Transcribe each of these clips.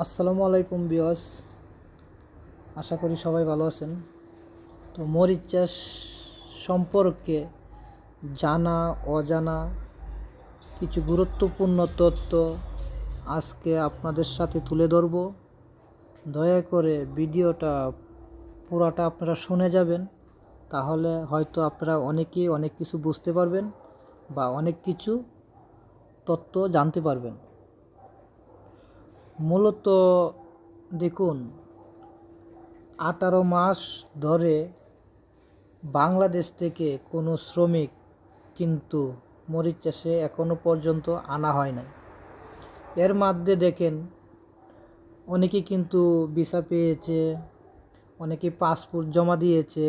আসসালামু আলাইকুম বিয়স আশা করি সবাই ভালো আছেন। তো মরিচ চাষ সম্পর্কে জানা, অজানা কিছু গুরুত্বপূর্ণ তথ্য আজকে আপনাদের সাথে তুলে ধরব। দয়া করে ভিডিওটা পুরাটা আপনারা শুনে যাবেন, তাহলে হয়তো আপনারা অনেকেই অনেক কিছু বুঝতে পারবেন বা অনেক কিছু তথ্য জানতে পারবেন। মূলত দেখুন, আঠারো মাস ধরে বাংলাদেশ থেকে কোনো শ্রমিক কিন্তু মরিচ চাষে এখনও পর্যন্ত আনা হয় নাই। এর মধ্যে দেখেন, অনেকে কিন্তু ভিসা পেয়েছে, অনেকে পাসপোর্ট জমা দিয়েছে,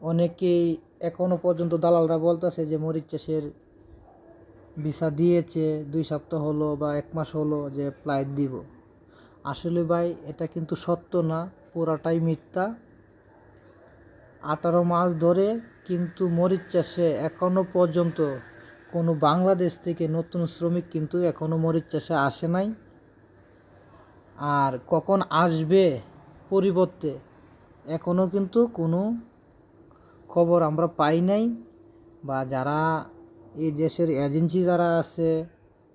অনেকেই এখনও পর্যন্ত দালালরা বলতেছে যে মরিচ চাষের ভিসা দিয়েছে, দুই সপ্তাহ হলো বা এক মাস হলো যে ফ্লাইট দিব। আসলে ভাই, এটা কিন্তু সত্য না, পুরাটাই মিথ্যা। আঠারো মাস ধরে কিন্তু মরিচ চাষে এখনও পর্যন্ত। কোনো বাংলাদেশ থেকে নতুন শ্রমিক কিন্তু এখনও মরিচ চাষে আসে নাই। আর কখন আসবে পরিবর্তে এখনও কিন্তু কোনো খবর আমরা পাই নাই। বা যারা এই দেশের এজেন্সি যারা আছে,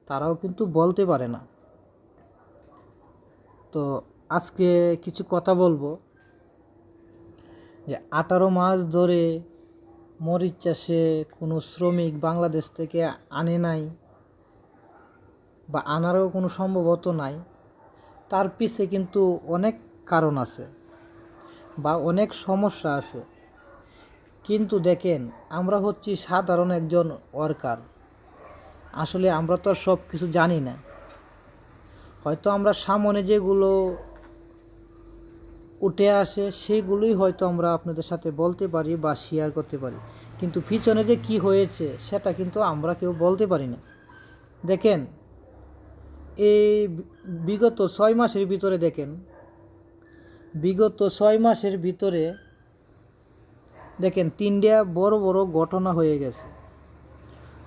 তারাও কিন্তু বলতে পারে না। তো আজকে কিছু কথা বলব। যে আঠারো মাস ধরে মরিচ চাষে কোনো শ্রমিক বাংলাদেশ থেকে আনে নাই বা আনারও কোনো সম্ভবত নাই, তার পিছে কিন্তু অনেক কারণ আছে বা অনেক সমস্যা আছে। কিন্তু দেখেন, আমরা হচ্ছি সাধারণ একজন ওয়ার্কার। আসলে আমরা তো সব কিছু জানি না। হয়তো আমরা সামনে যেগুলো উঠে আসে, সেগুলোই হয়তো আমরা আপনাদের সাথে বলতে পারি বা শেয়ার করতে পারি। কিন্তু পিছনে যে কি হয়েছে, সেটা কিন্তু আমরা কেউ বলতে পারি না। দেখেন, এই বিগত ছয় মাসের ভিতরে দেখেন, বিগত ছয় মাসের ভিতরে দেখেন, তিনটা বড় বড় ঘটনা হয়ে গেছে।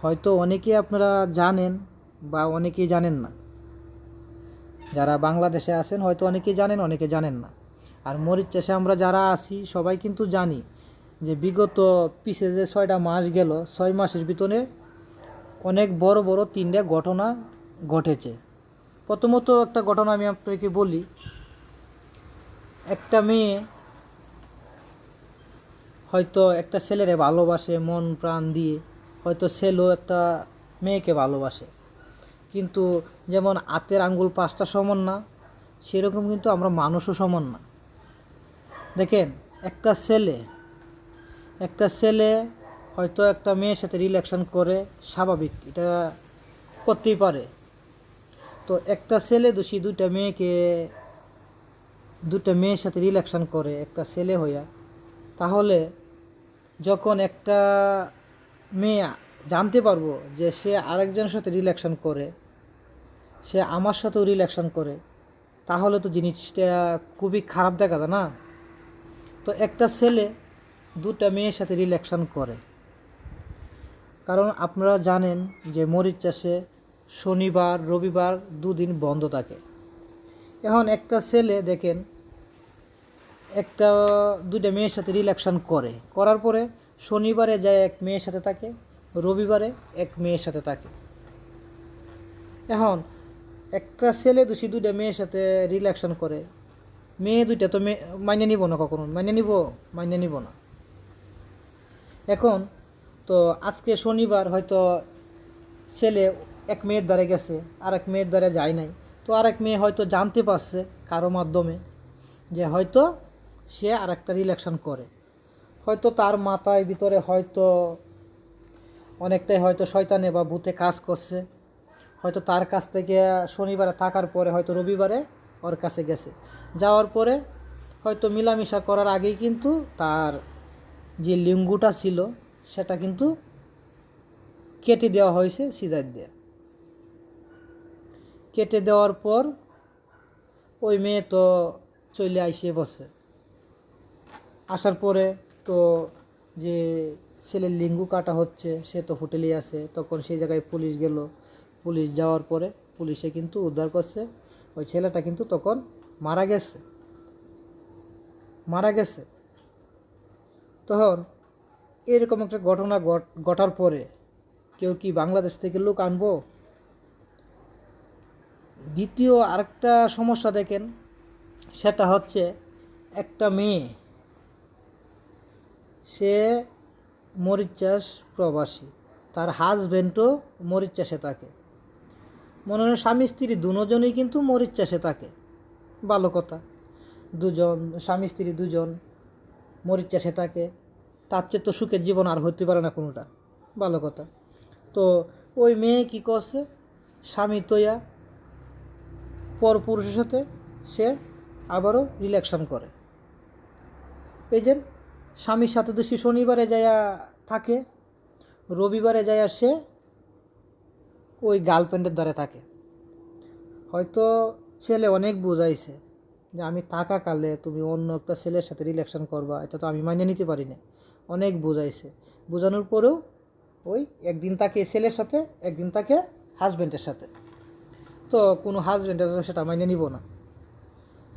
হয়তো অনেকেই আপনারা জানেন বা অনেকেই জানেন না। যারা বাংলাদেশে আছেন, হয়তো অনেকেই জানেন, অনেকে জানেন না। আর মরিচ চাষে আমরা যারা আছি, সবাই কিন্তু জানি যে বিগত পিছে যে ছয়টা মাস গেল, ছয় মাসের ভিতরে অনেক বড় বড় তিনটা ঘটনা ঘটেছে। প্রথমত একটা ঘটনা আমি আপনাকে বলি। একটা মেয়ে হয়তো একটা ছেলেরে ভালোবাসে, মন, প্রাণ দিয়ে। হয়তো ছেলেও একটা মেয়েকে ভালোবাসে। কিন্তু যেমন হাতের আঙ্গুল পাঁচটা সমান না, সেরকম কিন্তু আমরা মানুষও সমান না। দেখেন, একটা ছেলে একটা ছেলে হয়তো একটা মেয়ের সাথে রিলেকশন করে, স্বাভাবিক, এটা করতেই পারে। তো একটা ছেলে দোষী দুইটা মেয়েকে দুটা মেয়ের সাথে রিলেকশন করে, একটা ছেলে হইয়া, তাহলে যখন একটা মেয়ে জানতে পারব যে সে আরেকজনের সাথে রিলেকশন করে, সে আমার সাথেও রিলেকশন করে, তাহলে তো জিনিসটা খুবই খারাপ দেখা যায় না? তো একটা ছেলে দুটা মেয়ের সাথে রিলেকশন করে। কারণ আপনারা জানেন যে মরিচ চাষে শনিবার, রবিবার দুদিন বন্ধ থাকে। এখন একটা ছেলে দেখেন একটা, দুইটা মেয়ের সাথে রিলেকশন করে। করার পরে শনিবারে যায় এক মেয়ের সাথে থাকে, রবিবারে এক মেয়ের সাথে থাকে। এখন একটা ছেলে দোষী দুইটা মেয়ের সাথে রিলেকশন করে। মেয়ে দুইটা তো মেয়ে, মাইনে নিব না কখনো? মাইনে নিব মাইনে নিব না। এখন তো আজকে শনিবার হয়তো ছেলে এক মেয়ের দ্বারে গেছে আর এক মেয়ের দ্বারে যায় নাই। তো আর এক মেয়ে হয়তো জানতে পারছে কারও মাধ্যমে যে হয়তো সে আর একটা রিলেকশন করে। হয়তো তার মাথায় ভিতরে হয়তো অনেকটাই হয়তো শয়তানে বা ভূতে কাজ করছে। হয়তো তার কাছ থেকে শনিবারে থাকার পরে হয়তো রবিবারে ওর কাছে গেছে। যাওয়ার পরে হয়তো মিলামিশা করার আগেই কিন্তু তার যে লিঙ্গুটা ছিল, সেটা কিন্তু কেটে দেওয়া হয়েছে সিজার দিয়ে। কেটে দেওয়ার পর ওই মেয়ে তো চলে আইসে বসে। আসার পরে তো যে ছেলের লিঙ্গু কাটা হচ্ছে, সে তো হোটেলেই আছে, তখন সেই জায়গায় পুলিশ গেল। পুলিশ যাওয়ার পরে পুলিশে কিন্তু উদ্ধার করছে। ওই ছেলেটা কিন্তু তখন মারা গেছে। মারা গেছে। তখন এরকম একটা ঘটনা ঘট- ঘটার পরে কেউ কি বাংলাদেশ থেকে লোক আনব? দ্বিতীয় আরেকটা সমস্যা দেখেন, সেটা হচ্ছে একটা মেয়ে সে মরিচ চাষ প্রবাসী। তার হাজব্যান্ডও মরিচ চাষে থাকে। মনে হয় স্বামী স্ত্রী দুজনেই কিন্তু মরিচ চাষে থাকে। ভালো কথা। দুজন, স্বামী স্ত্রী দুজন মরিচ চাষে থাকে। তার চেয়ে তো সুখের জীবন আর হতে পারে না কোনোটা। ভালো কথা। তো ওই মেয়ে কী করছে? স্বামী তৈয়া পর পুরুষের সাথে সে আবারও রিলেকশন করে। এই যে স্বামীর সাথে তো সে শনিবারে যায়া থাকে, রবিবারে যায়া সে ওই গার্লফ্রেন্ডের দ্বারে থাকে। হয়তো ছেলে অনেক বোঝাইছে যে আমি থাকাকালে তুমি অন্য একটা ছেলের সাথে রিলেকশন করবা, এটা তো আমি মাইনে নিতে পারি না। অনেক বোঝাইছে। বোঝানোর পরেও ওই একদিন তাকে ছেলের সাথে, একদিন তাকে হাজব্যান্ডের সাথে। তো কোনো হাজব্যান্ডের সেটা মাইনে নিব না।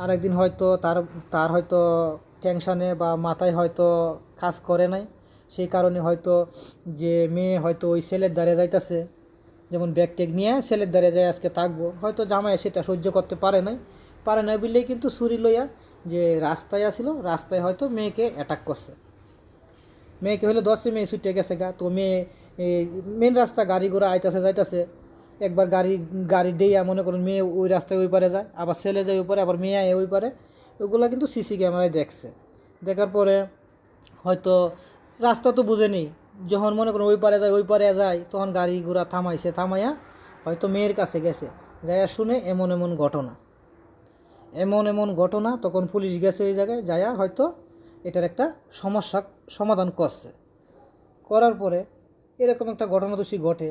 আর একদিন হয়তো তার তার হয়তো টেনশানে বা মাথায় হয়তো কাজ করে নাই। সেই কারণে হয়তো যে মেয়ে হয়তো ওই ছেলের দ্বারে যাইতাছে, যেমন ব্যাগ টেগ নিয়ে ছেলের দ্বারে যায় আজকে থাকব। হয়তো জামাই সেটা সহ্য করতে পারে নাই। পারে নাই বললেই কিন্তু ছুরি লইয়া যে রাস্তায় আসিল রাস্তায় হয়তো মেয়েকে অ্যাটাক করছে। মেয়েকে হলে দশে মেয়ে ছুটে গেছে গা। তো মেয়ে মেন রাস্তা গাড়ি ঘোড়া আইতাছে, যাইতাছে। একবার গাড়ি গাড়ি দেইয়া মনে করুন মেয়ে ওই রাস্তায় ওই পারে যায়, আবার ছেলে যায় ওই পারে, আবার মেয়ে আয় ওই পারে। ওগুলো কিন্তু সিসি ক্যামেরায় দেখছে। দেখার পরে হয়তো রাস্তা তো বুঝে নেই যখন মনে করুন ওই পারে যায়, ওই পারে যায়, তখন গাড়ি ঘোড়া থামাইছে, থামাইয়া হয়তো মেয়ের কাছে গেছে। যাইয়া শুনে এমন এমন ঘটনা। এমন এমন ঘটনা, তখন পুলিশ গেছে এই জায়গায় যায়া হয়তো এটার একটা সমস্যা, সমাধান করছে। করার পরে এরকম একটা ঘটনা দোষী ঘটে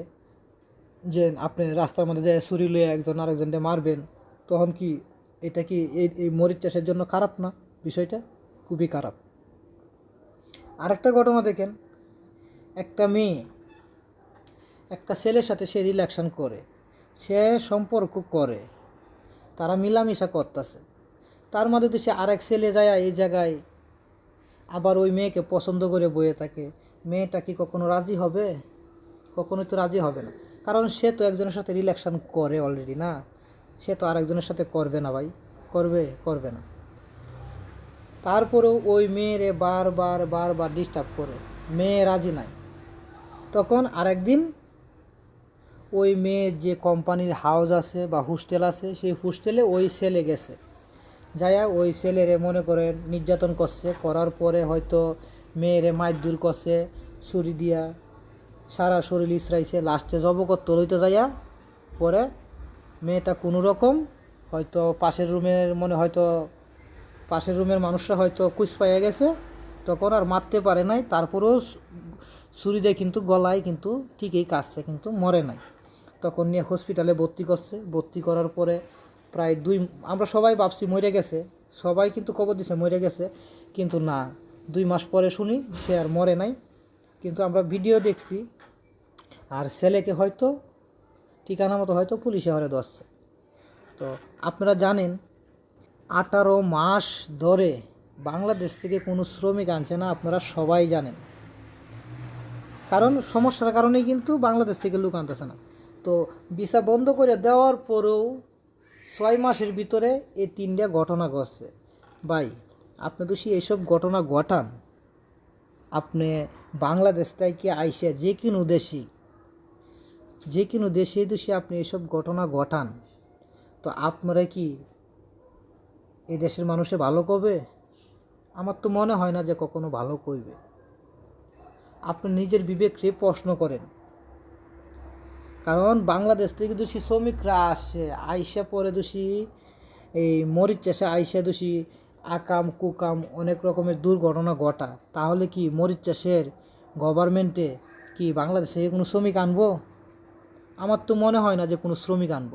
যে আপনি রাস্তার মধ্যে যায় ছুরি লয়ে একজন আরেকজনকে মারবেন, তখন কি এটা কি এই মরিচ চাষের জন্য খারাপ না? বিষয়টা খুবই খারাপ। আরেকটা ঘটনা দেখেন, একটা মেয়ে একটা ছেলের সাথে সে রিলেকশন করে, সে সম্পর্ক করে, তারা মিলামিশা করতেছে। তার মধ্যে তো সে আরেক ছেলে যায় এই জায়গায়, আবার ওই মেয়েকে পছন্দ করে বয়ে থাকে। মেয়েটা কি কখনো রাজি হবে? কখনোই তো রাজি হবে না। কারণ সে তো একজনের সাথে রিলেকশন করে অলরেডি না? সে তো আরেকজনের সাথে করবে না ভাই। করবে করবে না। তারপরেও ওই মেয়েরে বারবার বারবার ডিস্টার্ব করে। মেয়ে রাজি নাই। তখন আরেকদিন ওই মেয়ের যে কোম্পানির হাউস আছে বা হোস্টেল আছে, সেই হোস্টেলে ওই ছেলে গেছে। যাইয়া ওই ছেলেরে মনে করেন নির্যাতন করছে, করার পরে হয়তো মেয়েরে মাইর দূর করছে, ছুরি দিয়া সারা শরীর ইসরাইছে লাস্টে জবকত লইতে যাইয়া পরে মেয়েটা কোনো রকম, হয়তো পাশের রুমের, মনে হয়তো পাশের রুমের মানুষরা হয়তো কুচ পাইয়া গেছে, তখন আর মারতে পারে নাই, তারপরেও ছুরি কিন্তু গলায় কিন্তু ঠিকই কাটছে কিন্তু মরে নাই। তখন নিয়ে হসপিটালে ভর্তি করছে, ভর্তি করার পরে প্রায় দুই, আমরা সবাই ভাবছি মরে গেছে, সবাই কিন্তু খবর দিছে মরে গেছে, কিন্তু না, দুই মাস পরে শুনি সে আর মরে নাই, কিন্তু আমরা ভিডিও দেখছি, আর ছেলেকে হয়তো ঠিকানা মতো হয়তো পুলিশে হরে ধরছে। তো আপনারা জানেন, আঠারো মাস ধরে বাংলাদেশ থেকে কোনো শ্রমিক আনছে না, আপনারা সবাই জানেন। কারণ সমস্যার কারণেই কিন্তু বাংলাদেশ থেকে লোক আনতেছে না। তো ভিসা বন্ধ করে দেওয়ার পরেও ছয় মাসের ভিতরে এই তিনটা ঘটনা ঘটছে। ভাই, আপনি তো সে এইসব ঘটনা ঘটান। আপনি বাংলাদেশ থেকে আইসে যে কোনো দেশে যে কোনো দেশে দেশে আপনি এসব ঘটনা ঘটান। তো আপনারা কি এই দেশের মানুষে ভালো করবে? আমার তো মনে হয় না যে কখনো ভালো করবে। আপনি নিজের বিবেককে প্রশ্ন করেন। কারণ বাংলাদেশ থেকে দোষী শ্রমিকরা আসছে, আইসা পরে দোষী, এই মরিচ চাষে আইসা দোষী, আকাম, কুকাম অনেক রকমের দুর্ঘটনা ঘটা। তাহলে কি মরিচ চাষের গভর্নমেন্টে কি বাংলাদেশে কোনো শ্রমিক আনব? আমার তো মনে হয় না যে কোনো শ্রমিক আনব।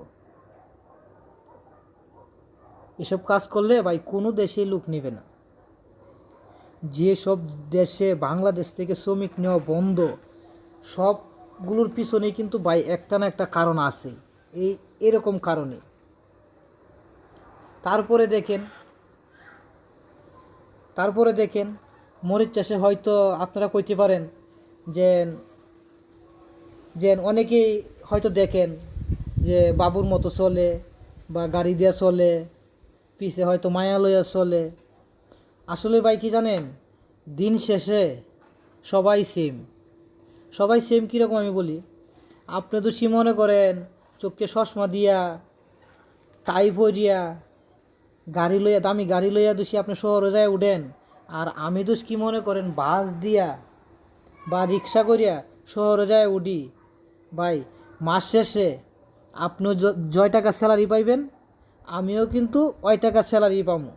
এসব কাজ করলে ভাই কোনো দেশেই লোক নেবে না। যেসব দেশে বাংলাদেশ থেকে শ্রমিক নেওয়া বন্ধ, সবগুলোর পিছনে কিন্তু ভাই একটা না একটা কারণ আছে। এই, এরকম কারণে। তারপরে দেখেন তারপরে দেখেন, মরিচ চাষে হয়তো আপনারা কইতে পারেন যে যে অনেকেই হয়তো দেখেন যে বাবুর মতো চলে বা গাড়ি দিয়ে চলে, পিছে হয়তো মায়া লইয়া চলে। আসলে ভাই কি জানেন? দিন শেষে সবাই সেম সবাই সেম কীরকম আমি বলি? আপনি তো সি মনে করেন চোখকে চশমা দিয়া, টাই পরিয়া, গাড়ি লইয়া, দামি গাড়ি লইয়া দোষী আপনি শহরে যায় উঠেন। আর আমি দোষ কি মনে করেন? বাস দিয়া বা রিক্সা করিয়া শহরে যায় উঠি। ভাই মাস শেষে আপনি য- জয় টাকা স্যালারি পাইবেন, আমিও কিন্তু ওই টাকা স্যালারি পাবো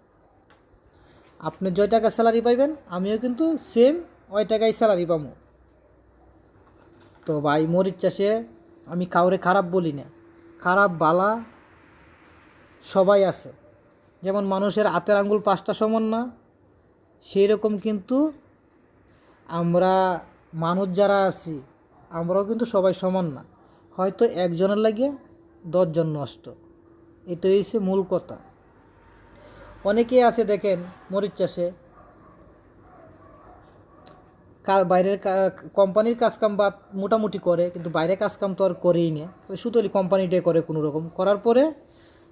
আপনি জয় টাকা স্যালারি পাইবেন, আমিও কিন্তু সেম ওই টাকায় স্যালারি পাবো তো ভাই মরিচ চাষে আমি কাউরে খারাপ বলি না। খারাপ বালা সবাই আছে। যেমন মানুষের হাতের আঙ্গুল পাঁচটা সমান না সেই রকম কিন্তু আমরা মানুষ যারা আছি, আমরাও কিন্তু সবাই সমান না। হয়তো একজনের লাগে দশজন নষ্ট। এটাই হচ্ছে মূল কথা। অনেকেই আছে দেখেন, মরিচ চাষে। বাইরের কোম্পানির কাজকাম বা মোটামুটি করে, কিন্তু বাইরে কাজকাম তো আর করেই না। শুধু কোম্পানিটাই করে কোনো রকম। করার পরে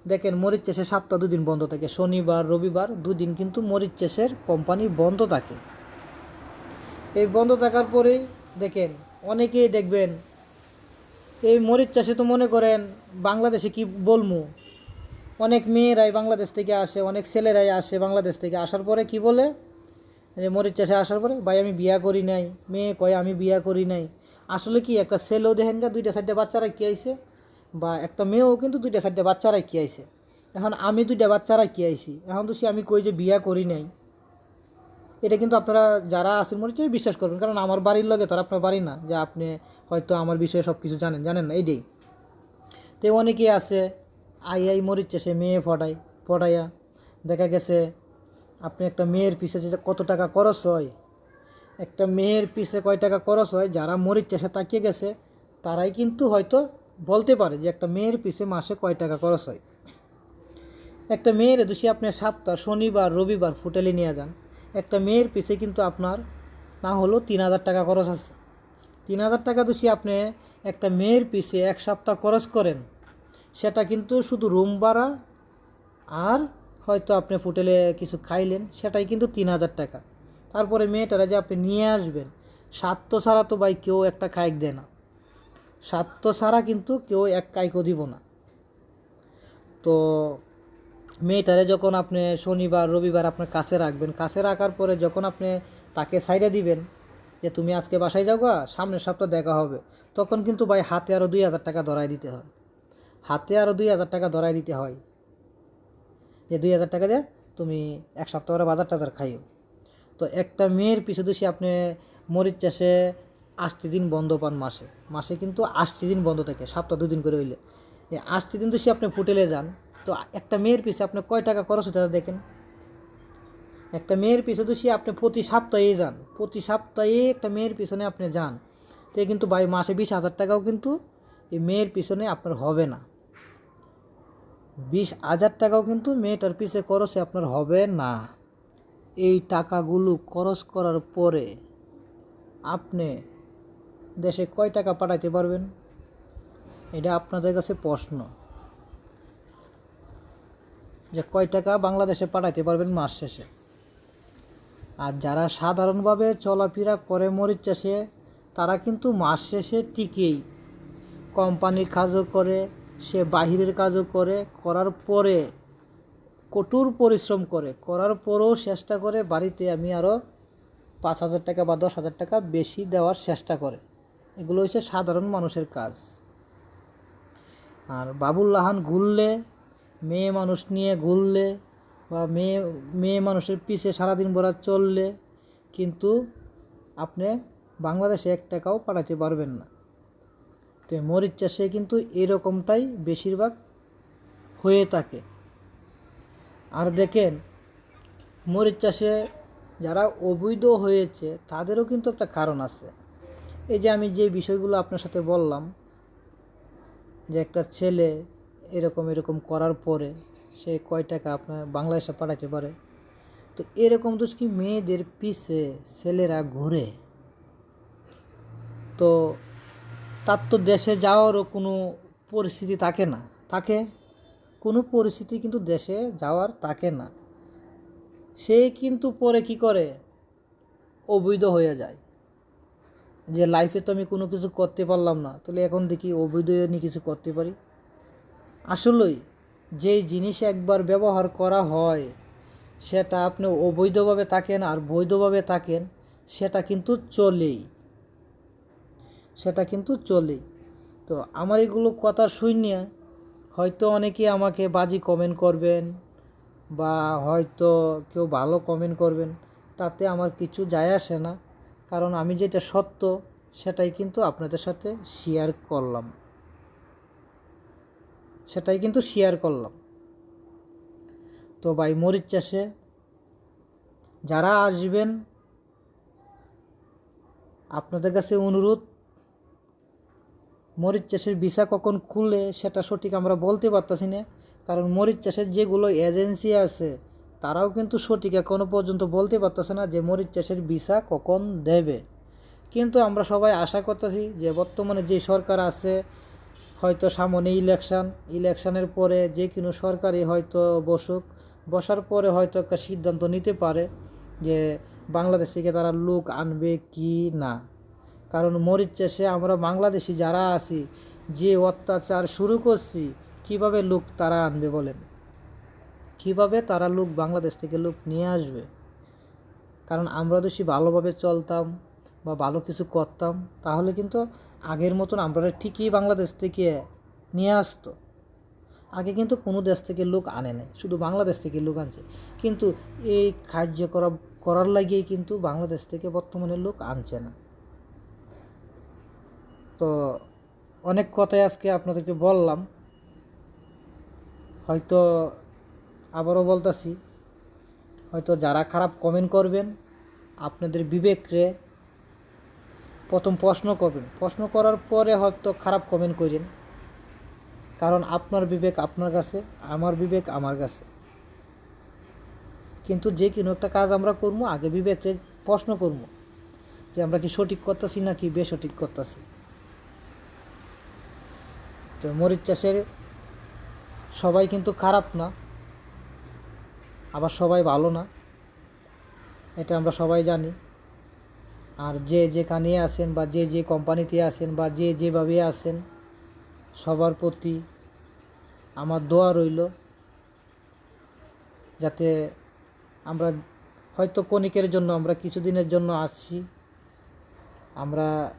দেখেন, মরিচ চাষে সপ্তাহ দুদিন বন্ধ থাকে। শনিবার, রবিবার দুদিন কিন্তু মরিচ চাষের কোম্পানি বন্ধ থাকে। এই বন্ধ থাকার পরেই দেখেন, অনেকেই দেখবেন এই মরিচ চাষে তো মনে করেন বাংলাদেশে কি বলমু? অনেক মেয়েরাই বাংলাদেশ থেকে আসে, অনেক ছেলেরাই আসে বাংলাদেশ থেকে আসার পরে কি বলে? যে মরিচ চাষে আসার পরে, ভাই, আমি বিয়া করি নাই। মেয়ে কয়, আমি বিয়া করি নাই। আসলে কি একটা ছেলেও দেখেন গা, দুইটা চারটে বাচ্চারা কি আইছে, বা একটা মেয়েও কিন্তু দুইটা চারটে বাচ্চারাই কি আইছে। এখন আমি দুইটা বাচ্চারা কি আইছি। এখন তো সে আমি কই যে বিয়া করি নাই। এটা কিন্তু আপনারা যারা মনে হচ্ছে বিশ্বাস করবেন, কারণ আমার বাড়ির লগে তারা আপনার বাড়ি না, যে আপনি হয়তো আমার বিষয়ে সব কিছু জানেন জানেন না এইটাই তো অনেকেই আছে, আই আই মরিচ সে মেয়ে ফটায় ফটাইয়া দেখা গেছে, আপনি একটা মেয়ের পিছে যে কত টাকা খরচ হয়, একটা মেয়ের পিছে কয় টাকা খরচ হয়, যারা মরিচ চাষে তাকিয়ে গেছে, তারাই কিন্তু হয়তো বলতে পারে যে একটা মেয়ের পিছে মাসে কয় টাকা খরচ হয়। একটা মেয়ের দোষী আপনি সপ্তাহ শনিবার, রবিবার ফুটেলে নিয়ে যান। একটা মেয়ের পিছে কিন্তু আপনার না হলেও তিন হাজার টাকা খরচ আছে। তিন হাজার টাকা দোষী আপনি একটা মেয়ের পিছে এক সপ্তাহ খরচ করেন, সেটা কিন্তু শুধু রুম ভাড়া আর হয়তো আপনি ফুটেলে কিছু খাইলেন, সেটাই কিন্তু তিন হাজার টাকা। তারপরে মেয়েটারা যে আপনি নিয়ে আসবেন স্বার্থ ছাড়া তো ভাই কেউ একটা কাইক দেয় না। স্বার্থ ছাড়া কিন্তু কেউ এক কাইকও দিব না। তো মেয়েটারে যখন আপনি শনিবার, রবিবার আপনার কাছে রাখবেন, কাছে রাখার পরে যখন আপনি তাকে সাইডে দিবেন যে তুমি আজকে বাসায় যাও গা, সামনের সপ্তাহ দেখা হবে, তখন কিন্তু ভাই হাতে আরও দুই হাজার টাকা ধরাই দিতে হয়। হাতে আরও দুই হাজার টাকা ধরাই দিতে হয়। যে দুই হাজার টাকা দিয়ে তুমি এক সপ্তাহ পরে বাজার টাজার খাইও। তো একটা মেয়ের পিছু দোষী আপনি মরিচ চাষে আটটি দিন বন্ধ পান মাসে। মাসে কিন্তু আটটি দিন বন্ধ থাকে, সপ্তাহ দুদিন করে হইলে। এই আটটি দিন দোষী আপনি ফুটেলে যান। তো একটা মেয়ের পিছে আপনি কয় টাকা খরচ হতে দেখেন? একটা মেয়ের পিছে দোষী আপনি প্রতি সপ্তাহে যান, প্রতি সপ্তাহে একটা মেয়ের পিছনে আপনি যান, তো কিন্তু বাই মাসে বিশ হাজার টাকাও কিন্তু এই মেয়ের পিছনে আপনার হবে না। বিশ হাজার টাকাও কিন্তু মেয়েটার পিছে খরচে আপনার হবে না। এই টাকাগুলো খরচ করার পরে আপনি দেশে কয় টাকা পাঠাইতে পারবেন? এটা আপনাদের কাছে প্রশ্ন। যে কয় টাকা বাংলাদেশে পাঠাইতে পারবেন মাস শেষে। আর যারা সাধারণভাবে চলাফেরা করে মরিচ চাষে, তারা কিন্তু মাস শেষে টিকেই কোম্পানির কাজও করে, সে বাহিরের কাজও করে, করার পরে কঠোর পরিশ্রম করে, করার পরেও চেষ্টা করে বাড়িতে আমি আরও পাঁচ হাজার টাকা বা দশ হাজার টাকা বেশি দেওয়ার চেষ্টা করে। এগুলো হচ্ছে সাধারণ মানুষের কাজ। আর বাবুল বাবুল্লাহান ঘুরলে মেয়ে মানুষ নিয়ে ঘুরলে বা মেয়ে মেয়ে মানুষের পিছে সারাদিন ভরা চললে কিন্তু আপনি বাংলাদেশে এক টাকাও পাঠাতে পারবেন না। তো মরিচ চাষে কিন্তু এরকমটাই বেশিরভাগ হয়ে থাকে। আর দেখেন, মরিচ চাষে যারা অবৈধ হয়েছে, তাদেরও কিন্তু একটা কারণ আছে। এই যে আমি যে বিষয়গুলো আপনার সাথে বললাম, যে একটা ছেলে এরকম এরকম করার পরে সে কয় টাকা আপনার বাংলাদেশে পাঠাতে পারে। তো এরকম দোষ কি মেয়েদের পিছে ছেলেরা ঘুরে? তো তার তো দেশে যাওয়ারও কোনো পরিস্থিতি থাকে না। থাকে, কোনো পরিস্থিতি কিন্তু দেশে যাওয়ার থাকে না। সে কিন্তু পরে কি করে? অবৈধ হয়ে যায়। যে লাইফে তো আমি কোনো কিছু করতে পারলাম না। তাহলে এখন দেখি অবৈধ নিয়ে কিছু করতে পারি? আসলেই যেই জিনিস একবার ব্যবহার করা হয়, সেটা আপনি অবৈধভাবে থাকেন আর বৈধভাবে থাকেন, সেটা কিন্তু চলেই। সেটা কিন্তু চলেই। তো আমার এগুলো কথা শুনিয়ে হয়তো অনেকে আমাকে বাজি কমেন্ট করবেন বা হয়তো কেউ ভালো কমেন্ট করবেন, তাতে আমার কিছু যায় আসে না। কারণ আমি যেটা সত্য, সেটাই কিন্তু আপনাদের সাথে শেয়ার করলাম। সেটাই কিন্তু শেয়ার করলাম। তো ভাই, মরিচ চাষে যারা আসবেন, আপনাদের কাছে অনুরোধ, মরিচ চাষের ভিসা কখন খুলে সেটা সঠিক আমরা বলতে পারতাছি না, কারণ মরিচ চাষের যেগুলো এজেন্সি আছে, তারাও কিন্তু সঠিক এখনও পর্যন্ত বলতে পারতেছে না যে মরিচ চাষের ভিসা কখন দেবে। কিন্তু আমরা সবাই আশা করতেছি যে বর্তমানে যে সরকার আছে হয়তো সামনে ইলেকশান ইলেকশানের পরে যে কোনো সরকারই হয়তো বসুক, বসার পরে হয়তো একটা সিদ্ধান্ত নিতে পারে যে বাংলাদেশ থেকে তারা লোক আনবে কি না। কারণ মরিচ চাষে আমরা বাংলাদেশি যারা আছি, যে অত্যাচার শুরু করছি, কীভাবে লোক তারা আনবে বলেন? কীভাবে তারা লোক বাংলাদেশ থেকে লোক নিয়ে আসবে? কারণ আমরা যদি ভালোভাবে চলতাম বা ভালো কিছু করতাম, তাহলে কিন্তু আগের মতন আমরা ঠিকই বাংলাদেশ থেকে নিয়ে আসতো। আগে কিন্তু কোনো দেশ থেকে লোক আনে নাই, শুধু বাংলাদেশ থেকে লোক আনছে। কিন্তু এই কার্য করা করার লাগিয়েই কিন্তু বাংলাদেশ থেকে বর্তমানে লোক আনছে না। তো অনেক কথাই আজকে আপনাদেরকে বললাম। হয়তো আবারও বলতাছি, হয়তো যারা খারাপ কমেন্ট করবেন, আপনাদের বিবেকরে প্রথম প্রশ্ন করবেন। প্রশ্ন করার পরে হয়তো খারাপ কমেন্ট করেন কারণ আপনার বিবেক আপনার কাছে, আমার বিবেক আমার কাছে। কিন্তু যে কোনো একটা কাজ আমরা করব, আগে বিবেকরে প্রশ্ন করব যে আমরা কি সঠিক করতেছি না কি বেসঠিক করতেছি। তো মরিচ চাষের সবাই কিন্তু খারাপ না, আবার সবাই ভালো না, এটা আমরা সবাই জানি। আর যে যেখানে আছেন বা যে যে কোম্পানিতে আছেন বা যে যেভাবে আছেন, সবার প্রতি আমার দোয়া রইল যাতে আমরা হয়তো কণিকের জন্য, আমরা কিছুদিনের জন্য আসছি। আমরা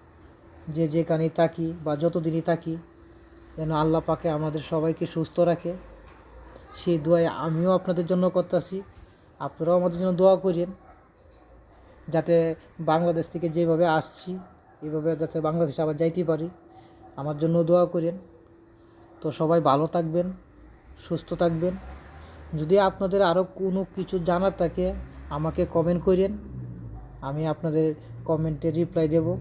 যে যেখানেই থাকি বা যতদিনই থাকি, যেন আল্লাহ পাকে আমাদের সবাইকে সুস্থ রাখে। সেই দোয়ায় আমিও আপনাদের জন্য করতেছি। আপনারাও আমাদের জন্য দোয়া করেন। যাতে বাংলাদেশ থেকে যেভাবে আসছি, এভাবে যাতে বাংলাদেশে আবার যাইতে পারি, আমার জন্য দোয়া করেন। তো সবাই ভালো থাকবেন, সুস্থ থাকবেন। যদি আপনাদের আরও কোনো কিছু জানার থাকে, আমাকে কমেন্ট করেন। আমি আপনাদের কমেন্টে রিপ্লাই দেব।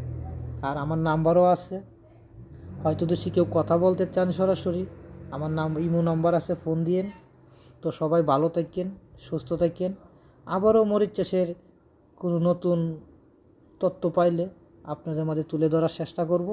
আর আমার নাম্বারও আছে। হয়তো যদি কেউ কথা বলতে চান সরাসরি, আমার নাম, ইমো নাম্বার আছে, ফোন দিয়েন। তো সবাই ভালো থাকেন, সুস্থ থাকেন। আবারও মরিচ চাষের কোনো নতুন তথ্য পাইলে আপনাদের মাঝে তুলে ধরার চেষ্টা করব।